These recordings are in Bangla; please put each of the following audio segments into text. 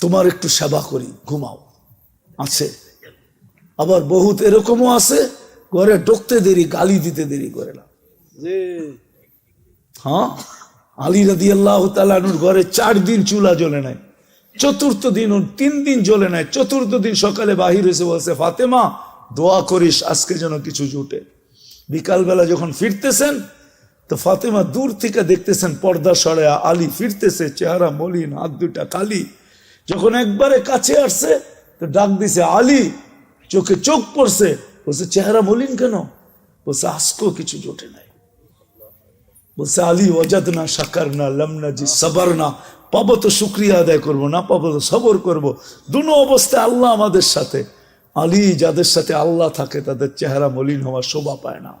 তোমার একটু সেবা করি ঘুমাও। আছে। আবার বহুত এরকমও আছে ঘরে ঢুকতে দেরি গালি দিতে দেরি করে না। হ্যাঁ? আলী রাদি আল্লাহ তালুর ঘরে চার দিন চুলা জ্বলে নাই চতুর্থ দিন ওর তিন দিন জ্বলে নাই চতুর্থ দিন সকালে বাহির হয়েছে বলছে ফাতেমা দোয়া করিস আজকে যেন কিছু জুটে। বিকালবেলা যখন ফিরতেছেন তো ফাতেমা দূর থেকে দেখতেছেন পর্দা সরে আলী ফিরতেছে চেহারা মলিন হাত দুটা কালি। যখন একবারে কাছে আসছে, তো ডাক দিছে, আলী, চোখে চোখ পড়ছে। বলছে, চেহারা মলিন কেন? বলছে, আজকেও কিছু জোটে নাই। বলছে, আলী ওজাদ না সাকার না লমনা জি সবার না পাবো তো শুক্রিয়া আদায় করব, না পাবো তো সবর করব। দুনো অবস্থায় আল্লাহ আমাদের সাথে। আলী, যাদের সাথে আল্লাহ থাকে, তাদের চেহারা মলিন হওয়ার শোভা পায় না।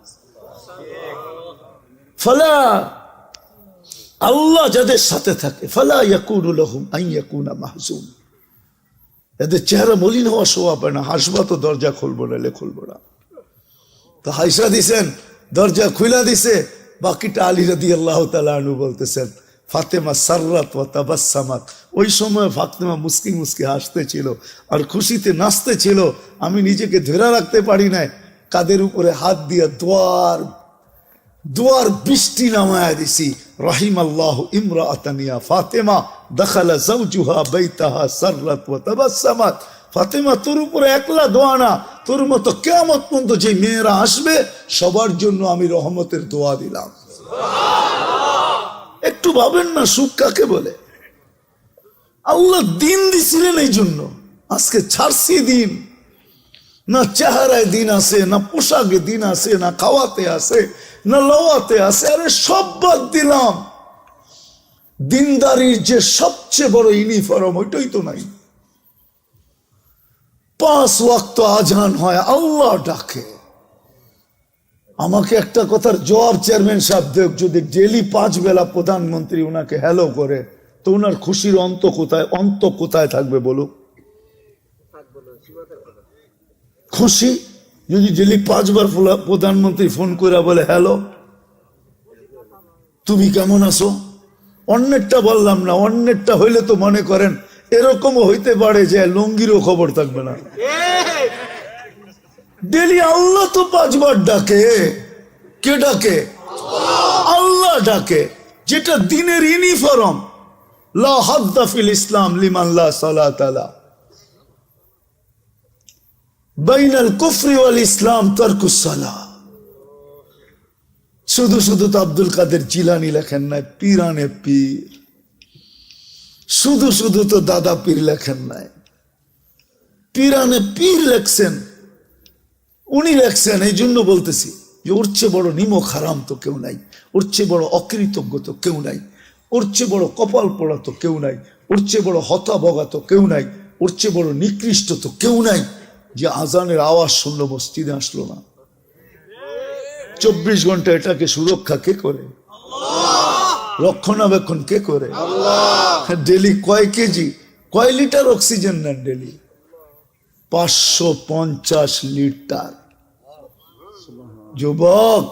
ফলা আল্লাহ যাদের সাথে থাকে, ফলা ইয়াকুনুল হুম আই ইয়াকুনা মাহজুম। এদের চেহারা মলিন হওয়ার শোভা পায় না, হাসবা তো দরজা খুলবো না এলে খুলবো না। তো হাইসা দিছেন, দরজা খুলা দিছে, বাকিটা আলী রাদি আল্লাহ তালু বলতেছেন, ফাতেমা সার্রাত ও তাবাসামাত ওই সময় ফাতেমা মুসকি মুসকি হাসতেছিল আর খুশিতে নাচতে ছিল, আমি নিজেকে ধরে রাখতে পারি নাই, কাদের উপরে হাত দিয়ে দোয়ার দোয়ার বৃষ্টি নামায়া দিছি রহিম আল্লাহ ইমরা আতানিয়া ফাতেমা দখালা জাউজুহা বাইতাহা সাররাত ওয়া তাবাসসামাত ফাতেমা তোর উপরে একলা দোয়া না তোর মতো কেমত পর্যন্ত যে মেয়েরা আসবে সবার জন্য আমি রহমতের দোয়া দিলাম। একটু ভাবেন না সুখ কাকে বলে? আল্লাহ দিন দিছিলেন এই জন্য। আজকে ছাড়ছি দিন। না চেহারায় দিন আছে না পোশাকে দিন আছে না খাওয়াতে আছে না লওয়াতে আছে। আরে সব বাদ দিলাম। দিনদারির যে সবচেয়ে বড় ইউনিফর্ম ওইটাই তো নাই। পাঁচ ওয়াক্ত আজান হয়, আল্লাহ ডাকে। আমাকে একটা কথার জবাব চেয়ারম্যান সাহেব দেব যদি ডেলি পাঁচ বেলা প্রধানমন্ত্রী ওনাকে হ্যালো করে, তো ওনার খুশির অন্ত কোথায় অন্ত কোথায় থাকবে বলুক খুশি? যদি ডেলি পাঁচবার প্রধানমন্ত্রী ফোন করে বলে, হ্যালো, তুমি কেমন আছো? অন্যেরটা বললাম না, অন্যেরটা হইলে তো মনে করেন এরকমও হইতে পারে যে লুঙ্গিরও খবর থাকবে না। ডেলি আল্লাহ তো পাঁচবার ডাকে। কে ডাকে? আল্লাহ ডাকে, যেটা দিনের ইউনিফর্ম। লা ইসলাম লিমান লা সালাত আলা বাইনাল কুফরি ওয়াল ইসলাম তারকুস সালাহ শুধু শুধু তো আব্দুল কাদের জিলানি লেখেন নাই, পীরানে পীর। শুধু শুধু তো দাদা পীর লেখেন নাই। পীরানে পীর লেখছেন, উনি লেখছেন, এই জন্য বলতেছি যে, ওর চেয়ে বড় নিমক হারাম তো কেউ নাই, ওর চেয়ে বড় অকৃতজ্ঞ তো কেউ নাই, ওর চেয়ে বড় কপাল পড়া তো কেউ নাই, ওর চেয়ে বড় হতাবগা তো কেউ নাই, ওর চেয়ে বড় নিকৃষ্ট তো কেউ নাই। যে আজানের আওয়াজ শুনলো, মসজিদে আসলো না। চব্বিশ ঘণ্টা এটাকে সুরক্ষা কে করে? রক্ষণাবেক্ষণ কে করে? ডেলি কয় কেজি? কয় লিটার অক্সিজেন নেন ডেলি? পাঁচশো পঞ্চাশ লিটার। যুবক,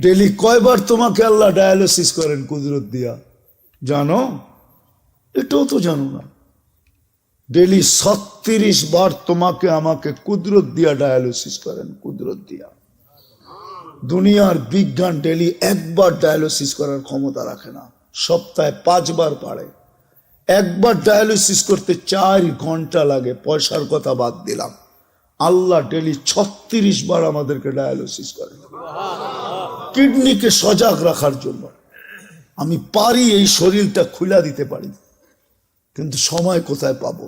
ডেলি কয়বার তোমাকে আল্লাহ ডায়ালিসিস করেন কুদরত দিয়া? জানো? এটাও তো জানো না। ডেলি ছত্রিশ বার তোমাকে আমাকে কুদরত দিয়া ডায়ালিসিস করেন, কুদরত দিয়া। দুনিয়ার বিজ্ঞান ডেলি একবার ডায়ালিসিস করার ক্ষমতা রাখে না, সপ্তাহে পাঁচবার পারে। একবার ডায়ালিসিস করতে চার ঘণ্টা লাগে, পয়সার কথা বাদ দিলাম। আল্লাহ ডেলি ছত্রিশ বার আমাদেরকে ডায়ালিসিস করে কিডনিকে সজাগ রাখার জন্য। আমি পারি এই শরীরটা খুলা দিতে পারি, কিন্তু সময় কোথায় পাবো?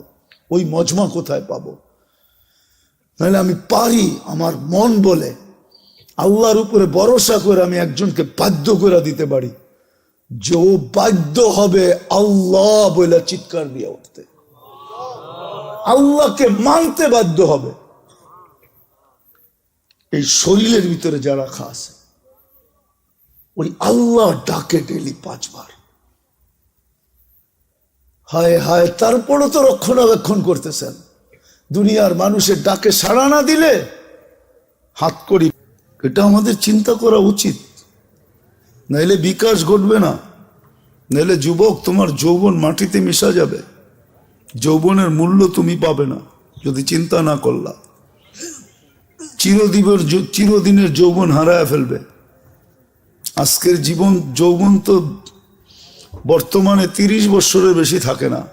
ওই মজমা কোথায় পাবো? নাহলে আমি পারি আমার মন বলে। আল্লাহর উপরে ভরসা করে আমি একজনকে বাধ্য করে দিতে পারি। যে ও বাধ্য হবে আল্লাহ বলে চিৎকার দিয়ে উঠতে। আল্লাহকে মানতে বাধ্য হবে। এই শরীরের ভিতরে যা রাখা আছে, ওই আল্লাহ ডাকে ডেলি পাঁচবার। হায় হায়, তারপরও তো রক্ষণাবেক্ষণ করতেছেন। দুনিয়ার মানুষের ডাকে সাড়া না দিলে হাত করি। এটা আমাদের চিন্তা করা উচিত। নাইলে বিকাশ ঘটবে না। নাইলে যুবক, তোমার যৌবন মাটিতে মিশা যাবে। যৌবনের মূল্য তুমি পাবে না, যদি চিন্তা না করলা। চিরদিবের চিরদিনের যৌবন হারায় ফেলবে। আজকের জীবন, যৌবন তো বর্তমানে তিরিশ বছরের বেশি থাকে না।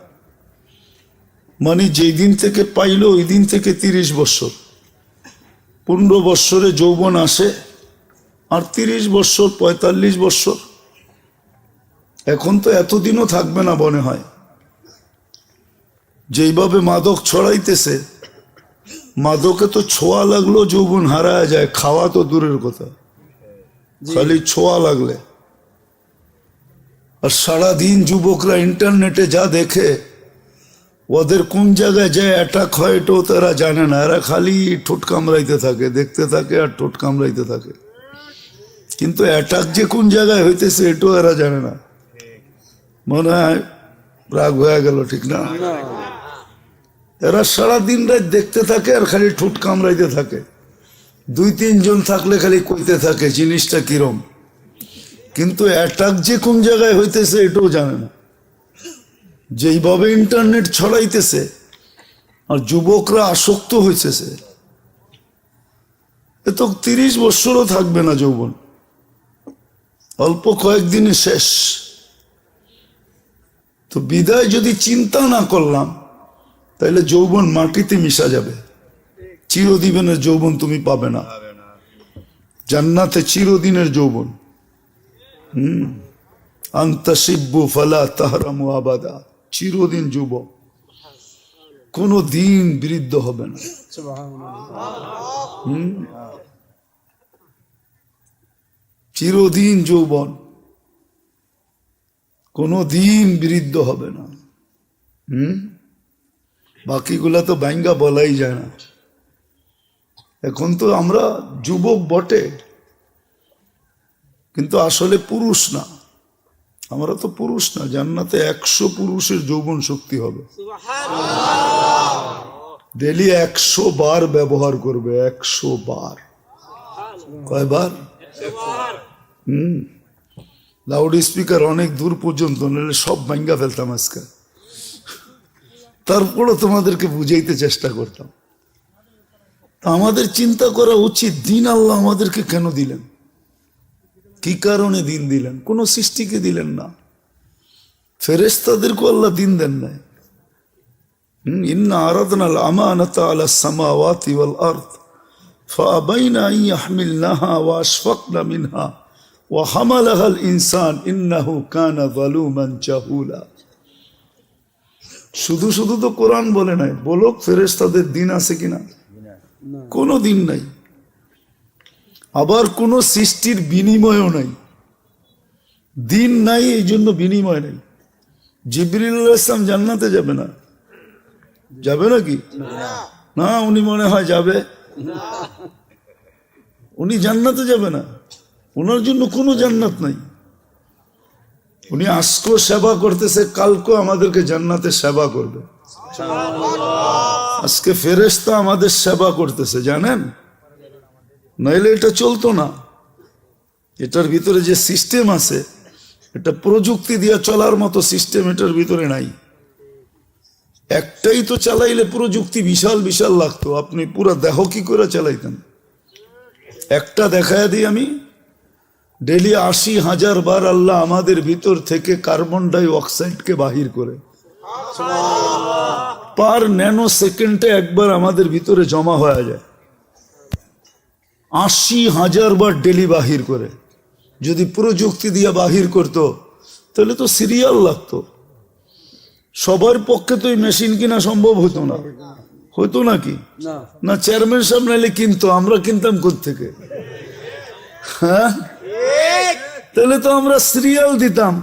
মানে যেই দিন থেকে পাইলো ওই দিন থেকে তিরিশ বছর। পনেরো বৎসরে যৌবন আসে আর তিরিশ বছর পঁয়তাল্লিশ বছর। এখন তো এতদিনও থাকবে না মনে হয়। যেইভাবে মাদক ছড়াইতেছে মাদকে তো ছোঁয়া লাগল যৌবন হারায় যায় খাওয়া তো দূরের কথা। খালি ছোঁয়া লাগলে। আর সারাদিন যুবকরা ইন্টারনেটে যা দেখে, ওদের কোন জায়গায় যে অ্যাটাক হয় এটাও তারা জানে না। এরা খালি ঠোঁট কামড়াইতে থাকে, দেখতে থাকে আর ঠোঁট কামড়াইতে থাকে। কিন্তু অ্যাটাক যে কোন জায়গায় হইতেছে এটাও এরা জানে না। মনে হয় রাগ হয়ে গেল, ঠিক না? এরা সারা দিন রাত দেখতে থাকে আর খালি ঠোঁট কামড়াইতে থাকে। দুই তিনজন থাকলে খালি কইতে থাকে, জিনিসটা কিরম? কিন্তু অ্যাটাক যে কোন জায়গায় হইতেছে এটাও জানে না। যেইভাবে ইন্টারনেট ছড়াইতেছে, আর যুবকরা আসক্ত হইতেছে, এ তো তিরিশ বৎসরও থাকবে না যৌবন। অল্প কয়েকদিনে শেষ। তো বিদায় যদি চিন্তা না করলাম তাহলে যৌবন মাটিতে মিশা যাবে। চিরদিনের যৌবন তুমি পাবে না। জান্নাতে চিরদিনের যৌবন। হুম। আন্তাসিব্বু ফালা তাহরামু আবাদা। চিরদিন যুবক। কোনো দিন বৃদ্ধ হবে না। চিরদিন যৌবন। কোনো দিন বৃদ্ধ হবে না। হুম। বাকিগুলা তো ব্যাঙ্গা বলাই যায় না। এখন তো আমরা যুবক বটে। কিন্তু আসলে পুরুষ না। আমরা তো পুরুষ না, জান্নাতে একশো পুরুষের যৌবন শক্তি হবে। ডেলি একশো বার ব্যবহার করবে, একশো বার। কয়বার? হুম। লাউড স্পিকার অনেক দূর পর্যন্ত নাহলে সব ভাঙ্গা ফেলতাম আজকে। তারপরও তোমাদেরকে বুঝাইতে চেষ্টা করতাম। আমাদের চিন্তা করা উচিত, দিন আল্লাহ আমাদেরকে কেন দিলেন? কি কারণে দিন দিলেন কোন সৃষ্টিকে দিলেন না ফেরেস্তাদেরকে আল্লাহ দিন দেন নাই হুম, ইন্না আরাদনা আল আমানাতা আলা সামাওয়াতি ওয়াল আরদ فأبينا أن يحملنها وأشفقن منها وحملها الإنسان إنه كان ظلوما جهولا শুধু শুধু তো কোরআন বলে নাই বলো ফেরেস্তাদের দিন আছে কিনা কোনো দিন নাই আবার কোনো সৃষ্টির বিনিময়ও নাই। দিন নাই, এই জন্য বিনিময় নেই। জিবরিল ইসলাম জান্নাতে যাবে না। যাবে নাকি না, উনি মনে হয় যাবে। উনি জান্নাতে যাবে না। ওনার জন্য কোনো জান্নাত নাই। উনি আজকেও সেবা করতেছে, কালকেও আমাদেরকে জান্নাতে সেবা করবে। আজকে ফেরেস্তা আমাদের সেবা করতেছে, জানেন? নইলে এটা চলতো না। এটার ভিতরে যে সিস্টেম আছে, এটা প্রযুক্তি দিয়ে চলার মতো সিস্টেম এটার ভিতরে নাই। একটাই তো চালাইলে প্রযুক্তি বিশাল বিশাল লাগতো। আপনি পুরো দেহ কি করে চালাইতেন? একটা দেখায় দিই আমি। ডেলি আশি হাজার বার আল্লাহ আমাদের ভিতর থেকে কার্বন ডাই অক্সাইডকে বাহির করে। পার ন্যানো সেকেন্ডে একবার আমাদের ভিতরে জমা হয়ে যায়। আশি হাজার বার ডেলি বাহির করে। যদি প্রযুক্তি দিয়ে বাহির করতো তাহলে তো সিরিয়াল লাগতো। সবার পক্ষে তো এই মেশিন কিনা সম্ভব হতো না। হতো নাকি না। চেয়ারম্যান সাহেব নাইলে কিনতো আমরা কিনতাম থেকে হ্যাঁ? তাহলে তো আমরা সিরিয়াল দিতাম।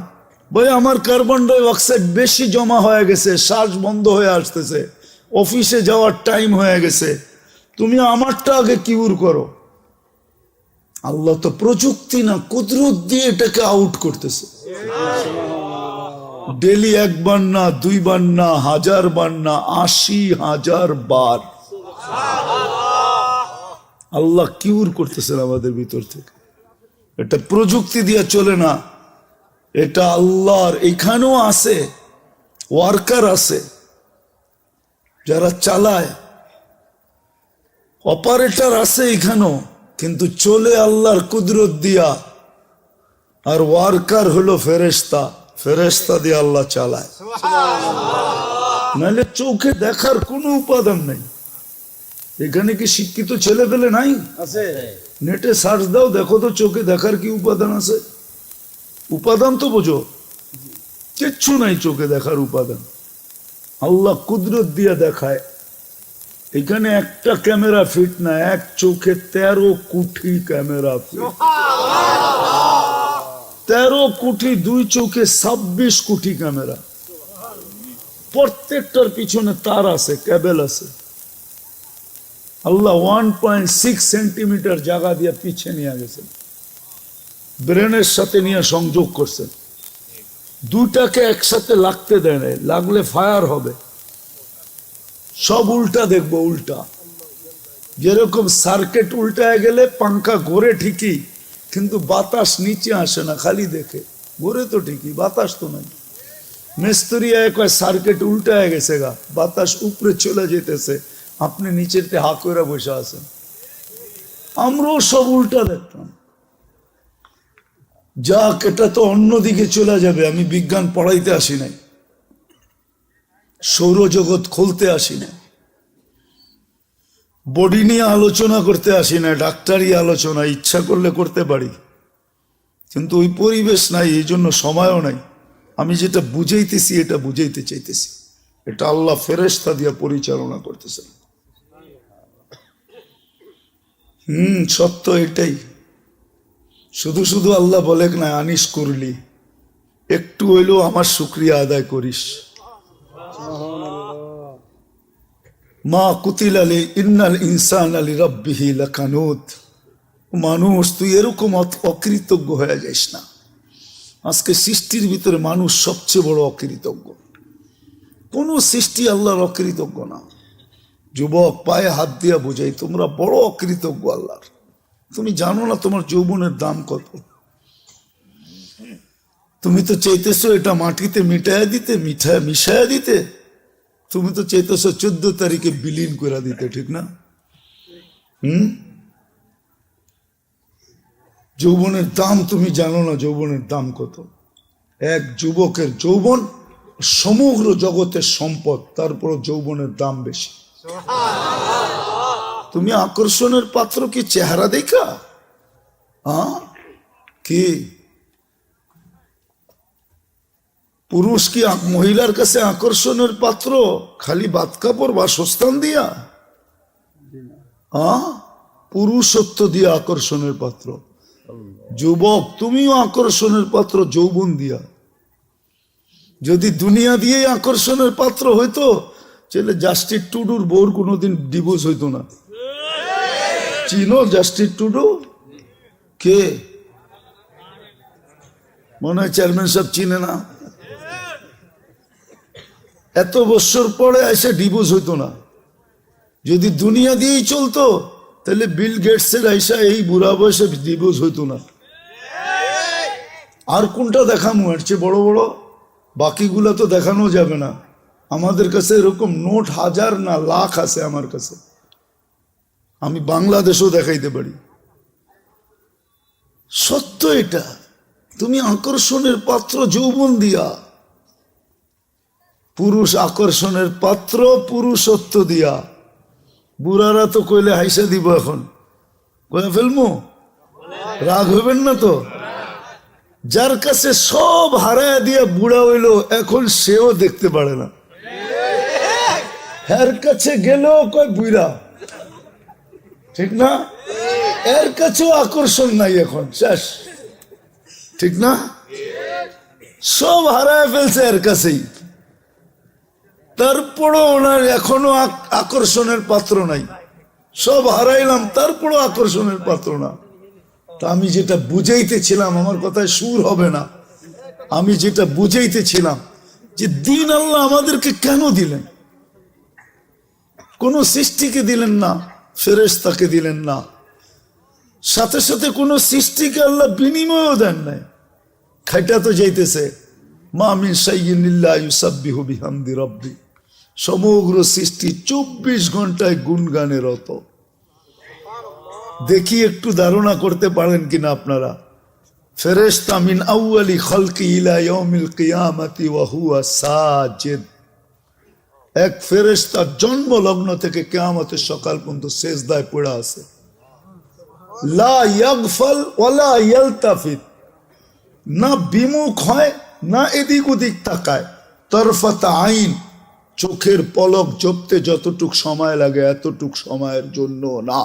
ভাই আমার কার্বন ডাই অক্সাইড বেশি জমা হয়ে গেছে শ্বাস বন্ধ হয়ে আসতেছে। অফিসে যাওয়ার টাইম হয়ে গেছে। তুমি আমারটা আগে কিউর করো। আল্লাহ তো প্রযুক্তি না, কুদরত দিয়ে এটাকে আউট করতেছে। ডেলি একবার না, দুইবার না হাজার বার না, আশি হাজার বার। আল্লাহ কিউর করতেছেন আমাদের ভিতর থেকে। এটা প্রযুক্তি দিয়ে চলে না। এটা আল্লাহর, এখানেও আছে ওয়ার্কার আছে, যারা চালায়। অপারেটর আছে এখানেও। কিন্তু চলে আল্লাহর কুদরত দিয়া। আর ওয়ার্কার হলো ফেরেস্তা ফেরেস্তা দিয়ে আল্লাহ চালায়। নাহলে চোখে দেখার কোনো উপাদান নেই। এখানে কি শিক্ষিত ছেলে পেলে নাই নেটে সার্চ দাও দেখো তো চোখে দেখার কি উপাদান আছে। উপাদান তো বোঝো। কিচ্ছু নাই চোখে দেখার উপাদান। আল্লাহ কুদরত দিয়ে দেখায়। এখানে একটা ক্যামেরা ফিট না, এক চোখে তেরো কোটি ক্যামেরা ফিট। তেরো কোটি দুই চোখে ছাব্বিশ কোটি ক্যামেরা। প্রত্যেকটার পিছনে তার আছে, ক্যাবেল আছে। আল্লাহ ওয়ান পয়েন্ট সিক্স সেন্টিমিটার জায়গা দিয়ে পিছিয়ে নিয়ে গেছেন। ব্রেনের সাথে নিয়ে সংযোগ করছেন। দুটাকে একসাথে লাগতে দেয় নাই, লাগলে ফায়ার হবে। সব উল্টা দেখব, উল্টা। যেরকম সার্কেট উল্টায় গেলে পাঙ্খা ঘোরে ঠিকই, কিন্তু বাতাস নিচে আসে না, খালি দেখে। ঘোরে তো ঠিকই, বাতাস তো নাই। মিস্ত্রি কয় সার্কিট উল্টায় গেছে গা, বাতাস উপরে চলে যেতেছে, আপনি নিচেতে হা করে বসে আছেন। আমরাও সব উল্টা দেখতাম। যাক, এটা তো অন্যদিকে চলে যাবে, আমি বিজ্ঞান পড়াইতে আসি নাই। সৌরজগৎ খুলতে আসি না। বডি নিয়ে আলোচনা করতে আসি না, ডাক্তারি আলোচনা, ইচ্ছা করলে করতে পারি। কিন্তু ওই পরিবেশ নাই, এই জন্য সময়ও নাই। আমি যেটা বুঝাইতেছি, এটা বুঝাইতে চাইতেছি। এটা আল্লাহ ফেরেস্তা দিয়া পরিচালনা করতেছেন হুম, সত্য এটাই। শুধু শুধু আল্লাহ বলে না, আনিস করলি। একটু হইলেও আমার শুক্রিয়া আদায় করিস। মা কুতিল আলী ইন্নাল ইনসান আলী রব্বিহি মানুষ, তুই এরকম অকৃতজ্ঞ হয়ে যাইস না। আজকে সৃষ্টির ভিতরে মানুষ সবচেয়ে বড় অকৃতজ্ঞ। কোন সৃষ্টি আল্লাহর অকৃতজ্ঞ না। যুবক পায়ে হাত দিয়া বোঝাই, তোমরা বড় অকৃতজ্ঞ আল্লাহর। তুমি জানো না তোমার যৌবনের দাম কত? তুমি তো চাইতেছো এটা মাটিতে মিটায়া দিতে মিঠায় মিশায়া দিতে। তুমি তো চাইতেছো চোদ্দ তারিখে বিলীন করে দিতে, ঠিক না? হুম? যৌবনের দাম তুমি জানো না, যৌবনের দাম কত? এক যুবকের যৌবন সমগ্র জগতের সম্পদ তারপর যৌবনের দাম বেশি। তুমি আকর্ষণের পাত্র কি, চেহারা দেখা? হ্যাঁ কি? পুরুষ কি মহিলার কাছে আকর্ষণের পাত্র? খালি বাত কাপড়, বাসস্থান দিয়া? হ্যাঁ পুরুষত্ব দিয়ে আকর্ষণের পাত্র। যুবক, তুমিও আকর্ষণের পাত্র, যৌবন দিয়া। যদি দুনিয়া দিয়ে আকর্ষণের পাত্র হইতো, তাহলে জাস্টিস টুডুর বোর কোনোদিন ডিভোর্স হইতো না। চিনো জাস্টিস টুডু? কে? মনে হয় চেয়ারম্যান সাহেব চিনে না। এত বছর পরে এসে ডিভোর্স হইতো না। যদি দুনিয়া দিয়েই চলতো, তাহলে বিল গেটসের আইসা এই বুড়া বয়সে ডিভোর্স হইতো না। আর কোনটা দেখামু? এর চেয়ে বড় বড়? বাকিগুলা তো দেখানো যাবে না। আমাদের কাছে এরকম নোট হাজার না লাখ আছে আমার কাছে। আমি বাংলাদেশও দেখাইতে পারি। সত্য এটা। তুমি আকর্ষণের পাত্র যৌবন দিয়া পুরুষ আকর্ষণের পাত্র পুরুষত্ব দিয়া। বুড়ারা তো কইলে হাইসা দিব এখন। কয়ে ফেলমু? রাগ হইবেন না তো? যার কাছে সব হারায় দিয়া বুড়া হইল, এখন সেও দেখতে পারে না। এর কাছে গেলেও কয় বুড়া ঠিক না? এর কাছেও আকর্ষণ নাই এখন, শেষ। ঠিক না? সব হারায় ফেলছে এর কাছেই। তারপরও ওনার এখনও আকর্ষণের পাত্র নাই। সব হারাইলাম, তারপরও আকর্ষণের পাত্র না। তা আমি যেটা বুঝাইতেছিলাম, আমার কথায় সুর হবে না। আমি যেটা বুঝাইতেছিলাম যে দিন আল্লাহ আমাদেরকে কেন দিলেন? কোন সৃষ্টিকে দিলেন না, ফেরেশতাকে দিলেন না। সাথে সাথে কোন সৃষ্টিকে আল্লাহ বিনিময়ও দেন নাই। খাইটা তো যাইতেছে, মা মিন ইল্লা ইউসাব্বিহু বিহামদি রাব্বি। সমগ্র সৃষ্টি চব্বিশ ঘন্টায় গুনগানে রত। দেখি একটু ধারণা করতে পারেন কিনা আপনারা। ফেরেশতা মিন আউয়ালি খালকি ইলা ইয়াউমিল কিয়ামাতি ওয়া হুয়া সাজিদ। এক ফেরেশতা জন্ম লগ্ন থেকে কিয়ামতের সকাল পর্যন্ত সেজদায় পড়ে আছে। লা ইয়াগফাল ওয়ালা ইয়ালতাফিত। না বিমুখ হয়, না এদিক ওদিক তাকায়। তরফাত আইন। চোখের পলক জপতে যতটুক সময় লাগে এতটুক সময়ের জন্য না।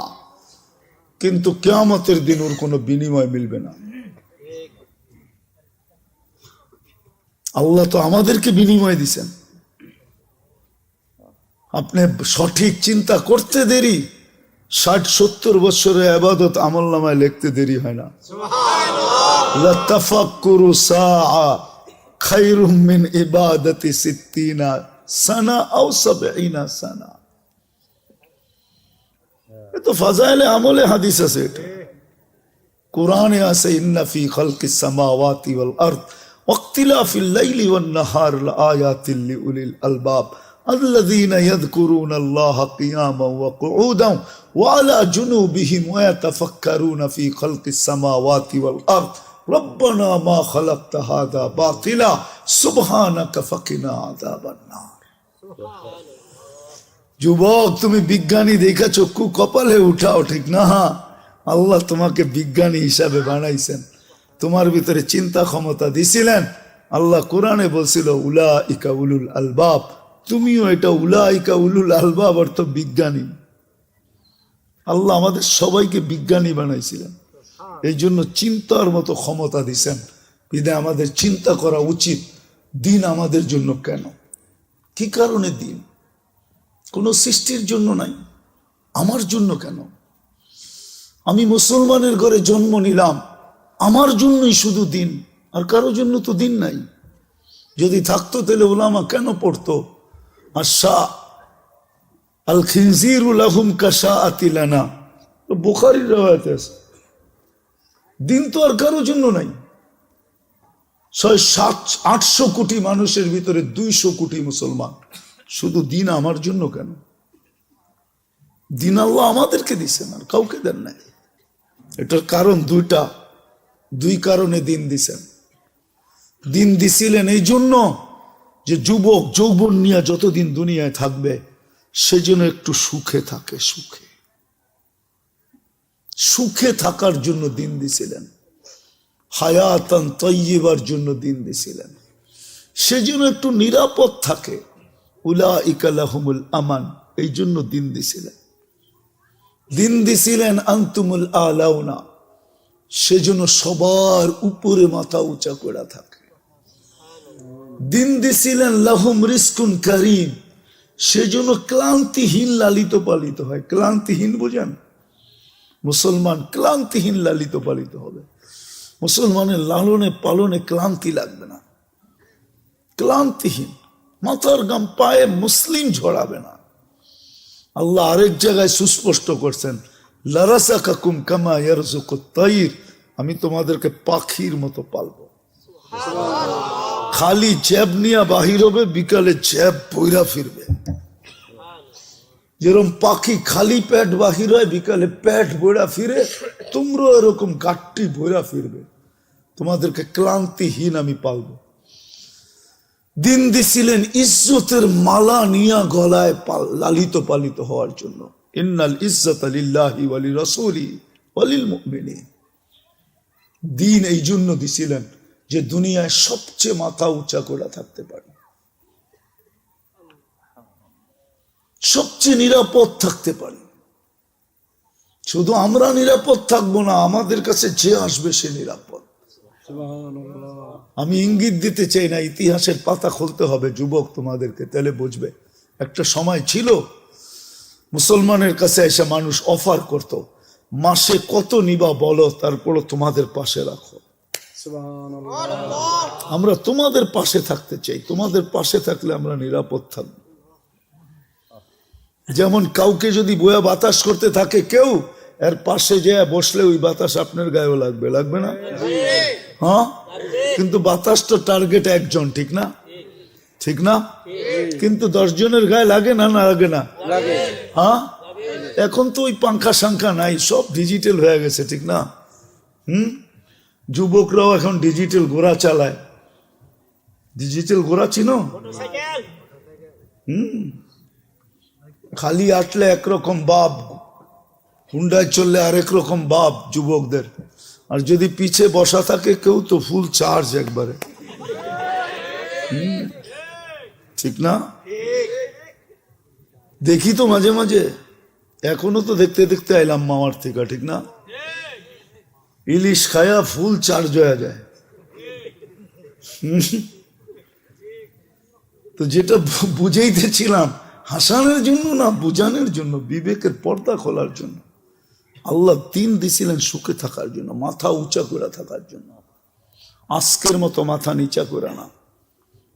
কিন্তু কেয়ামতের দিন ওর কোনো বিনিময় মিলবে না। আল্লাহ তো আমাদেরকে বিনিময় দিছেন। আপনি সঠিক চিন্তা করতে দেরি ষাট সত্তর বছরের আবাদত আমল নামায় লিখতে দেরি হয় না। লাতাফাক্কুরু সাআ খায়রুম মিন ইবাদাতি সিত্তিনা। سنة أو سبعين سنة. تو فضائل عمل حدیث سے से सेट कुरान से इन फी खल्क समावाति वल अर्द واختلاف الليل والنهار لآيات لأولي الألباب. الذين يذكرون الله قياما وقعودا وعلى جنوبهم ويتفكرون في خلق السماوات والأرض. রব্বানা মা খালাকতা হাদা বাতিলা, সুবহানাকা ফাকিনা আযাবান নার। যুবক, তুমি বিজ্ঞানী দেখা চক্ষু কপালে উঠাও, ঠিক না? আল্লাহ তোমাকে বিজ্ঞানী হিসাবে বানাইছেন। তোমার ভিতরে চিন্তা ক্ষমতা দিছিলেন। আল্লাহ কোরআনে বলছিল উলা ইকা উলুল আলবাব। তুমিও এটা উলা ইকা উলুল আলবাব অর্থ বিজ্ঞানী। আল্লাহ আমাদের সবাইকে বিজ্ঞানী বানাইছিলেন। এই জন্য চিন্তার মতো ক্ষমতা দিছেন। বিদে আমাদের চিন্তা করা উচিত, দিন আমাদের জন্য কেন? কি কারণে দিন? কোনো সৃষ্টির জন্য নাই, আমার জন্য কেন? আমি মুসলমানের ঘরে জন্ম নিলাম, আমার জন্যই শুধু দিন, আর কারও জন্য তো দিন নাই। যদি থাকতো তাহলে ওলামা কেন পড়তো? আর শাহ আল খিনজির উলাহুম কাশা আতিলানা বোখারির রেওয়ায়তে আছে। দিন তো আর কারও জন্য নাই। ছয়, সাত, আটশো কোটি মানুষের ভিতরে দুইশো কোটি মুসলমান। শুধু দিন আমার জন্য কেন? দিন আল্লাহ আমাদেরকে দিছেন আর কাউকে দেন নাই। এটার কারণ দুইটা। দুই কারণে দিন দিছেন। দিন দিছিলেন এই জন্য যে যুবক যৌবন নিয়ে যতদিন দুনিয়ায় থাকবে, সেজন্য একটু সুখে থাকে, সুখে। সুখে থাকার জন্য দিন দিছিলেন। হায়াতান তৈবার জন্য দিন দিছিলেন। সেজন্য একটু নিরাপদ থাকে। উলা ইকালাহমুল আমান, এই জন্য দিন দিছিলেন। দিন দিছিলেন আন্তুমুল আলাউনা, সেজন্য সবার উপরে মাথা উঁচা করা থাকে। দিন দিছিলেন লাহুম রিস্কুন কারিম, সেজন্য ক্লান্তিহীন লালিত পালিত হয়। ক্লান্তিহীন বোঝেন? মুসলমান ক্লান্তিহীন লালিত পালিত হবে। মুসলমানের লালনে পালনে ক্লান্তি লাগবে না। ক্লান্তিহীন, মাথার গাম পায়ে মুসলিম ঝরাবে না। আল্লাহ আরেক জায়গায় সুস্পষ্ট করছেন লারাসা কাকুম কামা তাইর আমি তোমাদেরকে পাখির মতো পালবো। খালি জ্যাব নিয়ে বাহির হবে, বিকালে জ্যাব বইরা ফিরবে। যেরকম পাখি খালি পেট বাহির হয়, বিকালে পেট বইরা ফিরে, তোমরাও এরকম গাঠটি বইরা ফিরবে। তোমাদেরকে ক্লান্তিহীন আমি পালবো। দিন দিছিলেন ইজ্জতের মালা নিয়া গলায় লালিত পালিত হওয়ার জন্য। ইন্নাল ইজ্জত আলিল্লাহি ওয়ালি রসুলি ওয়ালিল মুমিনিন দিন এই জন্য দিছিলেন যে দুনিয়ায় সবচেয়ে মাথা উঁচা করে থাকতে পারে। সবচেয়ে নিরাপদ থাকতে পারি। শুধু আমরা নিরাপদ থাকব না আমাদের কাছে যে আসবে সে নিরাপদ। আমি ইঙ্গিত দিতে চাই না ইতিহাসের পাতা খুলতে হবে যুবক তোমাদেরকে তাহলে বুঝবে। একটা সময় ছিল মুসলমানের কাছে এসে মানুষ অফার করত মাসে কত নিবা বলো তারপরও তোমাদের পাশে রাখো। আমরা তোমাদের পাশে থাকতে চাই তোমাদের পাশে থাকলে আমরা নিরাপদ থাকব। যেমন কাউকে যদি বয়া বাতাস করতে থাকে কেউ এর পাশে যে বসলে ওই বাতাস আপনার গায়েও লাগবে লাগবে না? হ্যাঁ? কিন্তু বাতাস তো টার্গেট একজন ঠিক না? ঠিক না? কিন্তু দশ জনের গায়ে লাগে না না লাগে না? হ্যাঁ? এখন তো ওই পাঙ্খা সাংখা নাই সব ডিজিটাল হয়ে গেছে ঠিক না? হুম? যুবকরাও এখন ডিজিটাল ঘোড়া চালায়। ডিজিটাল ঘোড়া চিনো? হুম? খালি আসলে একরকম বাপ, হুন্ডায় চললে আরেক রকম বাপ যুবকদের। আর যদি পিছে বসা থাকে, কেউ তো ফুল চার্জ একবারে। ঠিক না? দেখি তো মাঝে মাঝে। এখনও তো দেখতে দেখতে আইলাম মামার থেকে, ঠিক না? ইলিশ খায়া ফুল চার্জ হয়ে যায়। তো যেটা বুঝাইতেছিলাম হাসানের জন্য না বুঝানোর জন্য, বিবেকের পর্দা খোলার জন্য? আল্লাহ দিন দিছিলেন সুখে থাকার জন্য, মাথা উঁচা করে থাকার জন্য। আজকের মতো মাথা নিচা করে না।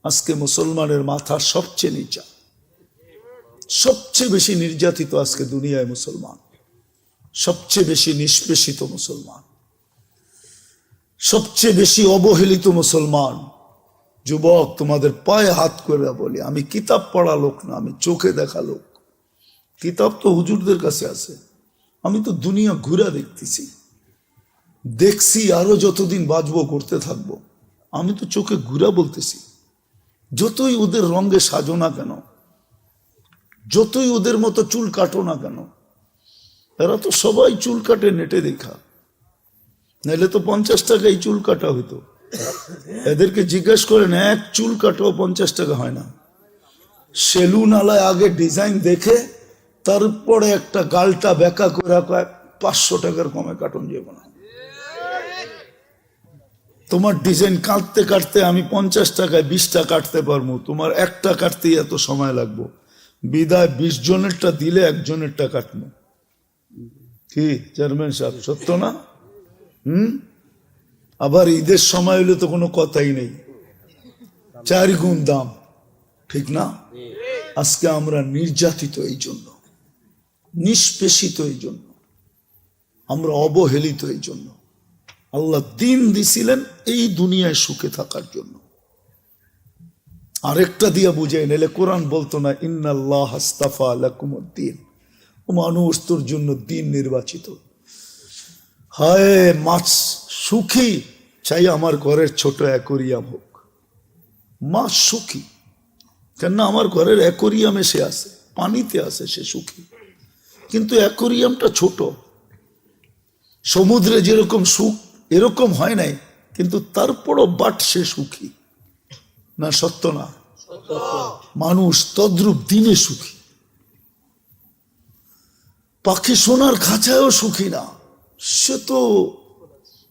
আজকে মুসলমানের মাথা সবচেয়ে নিচা। সবচেয়ে বেশি নির্যাতিত আজকে দুনিয়ায় মুসলমান। সবচেয়ে বেশি নিষ্পেষিত মুসলমান। সবচেয়ে বেশি অবহেলিত মুসলমান। যুবক, তোমাদের পায়ে হাত করে বলি। আমি কিতাব পড়া লোক না, আমি চোখে দেখা লোক। কিতাব তো হুজুরদের কাছে আছে। আমি তো দুনিয়া ঘুরা দেখতেছি। দেখছি আরও যতদিন বাঁচবো, করতে থাকব। আমি তো চোখে ঘুরা বলতেছি। যতই ওদের রঙে সাজো না কেন, যতই ওদের মতো চুল কাটো না কেন, এরা তো সবাই চুল কাটে নেটে দেখা। নাহলে তো পঞ্চাশ টাকায় চুল কাটা হইতো। এদেরকে জিজ্ঞেস করেন, এক চুল কাটাও পঞ্চাশ টাকা হয় না? সেলুন আলায় আগে ডিজাইন দেখে, তারপরে একটা গালটা বেকা করে পাঁচশো টাকার কমে কাটন যাব না তোমার ডিজাইন কাটতে কাটতে আমি পঞ্চাশ টাকায় বিশটা কাটতে পারব, তোমার একটা কাটতেই এত সময় লাগবো। বিদায় বিশ জনেরটা দিলে একজনেরটা কাটবো। কি, চেয়ারম্যান সাহেব, সত্য না? হুম? আবার ঈদের সময় হলে তো কোনো কথাই নেই। চার গুণ দাম, ঠিক না? আজকে আমরা নির্যাতিত এই জন্য, নিষ্পেষিত এই জন্য, আমরা অবহেলিত এই জন্য। আল্লাহ দিন দিছিলেন এই দুনিয়ায় সুখে থাকার জন্য। আরেকটা দিয়ে বুঝাই নিলে কোরআন বলতো না, ইন্নাল্লাহ হাস্তাফা ও মানুষ তোর জন্য দিন নির্বাচিত। হায়, মাছ সুখী? চাই আমার ঘরের ছোট অ্যাকোরিয়াম হোক। মাছ সুখী, কেননা আমার ঘরের অ্যাকোরিয়ামে সে আছে, পানিতে আছে সে সুখী। কিন্তু অ্যাকোরিয়ামটা ছোট। সমুদ্রে যেরকম সুখ, এরকম হয় নাই, কিন্তু তারপরও বাট সে সুখী। না, সত্য না? মানুষ তদ্রুপ দিনে সুখী। পাখি সোনার খাঁচায়ও সুখী না। সে তো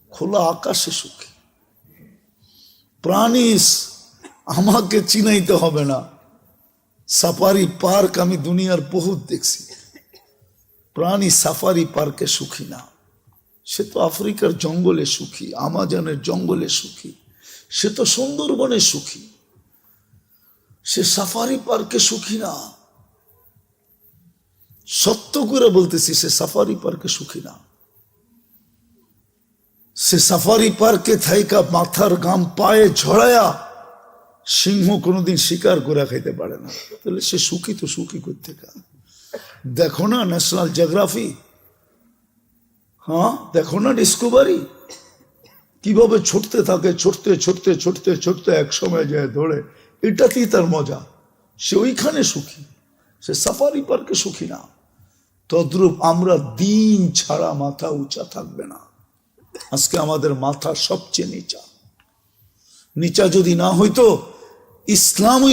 খোলা আকাশে সুখী। প্রাণী আমাকে চিনাইতে হবে না। সাফারি পার্ক আমি দুনিয়ার বহুত দেখছি। প্রাণী সাফারি পার্কে সুখী না। সে তো আফ্রিকার জঙ্গলে সুখী, আমাজনের জঙ্গলে সুখী। সে তো সুন্দরবনে সুখী। সে সাফারি পার্কে সুখী না। সত্য করে বলতেছি, সে সাফারি পার্কে সুখী না। সে সাফারি পার্কে থাইকা মাথার গাম পায়ে ঝড়ায়া সিংহ কোনোদিন শিকার করে খাইতে পারে না। তাহলে সে সুখী তো সুখী করতে দেখো না ন্যাশনাল জিওগ্রাফি হ্যাঁ দেখো না ডিসকভারি কীভাবে ছুটতে থাকে, ছুটতে ছুটতে ছুটতে ছুটতে এক সময় যায় ধরে এটাতেই তার মজা। সে ওইখানে সুখী। সে সাফারি পার্কে সুখী না। তদ্রূপ আমরা দিন ছাড়া মাথা উঁচা থাকবে না। আজকে আমাদের মাথা সবচেয়ে নিচা। নিচা যদি না হইতো ইসলামই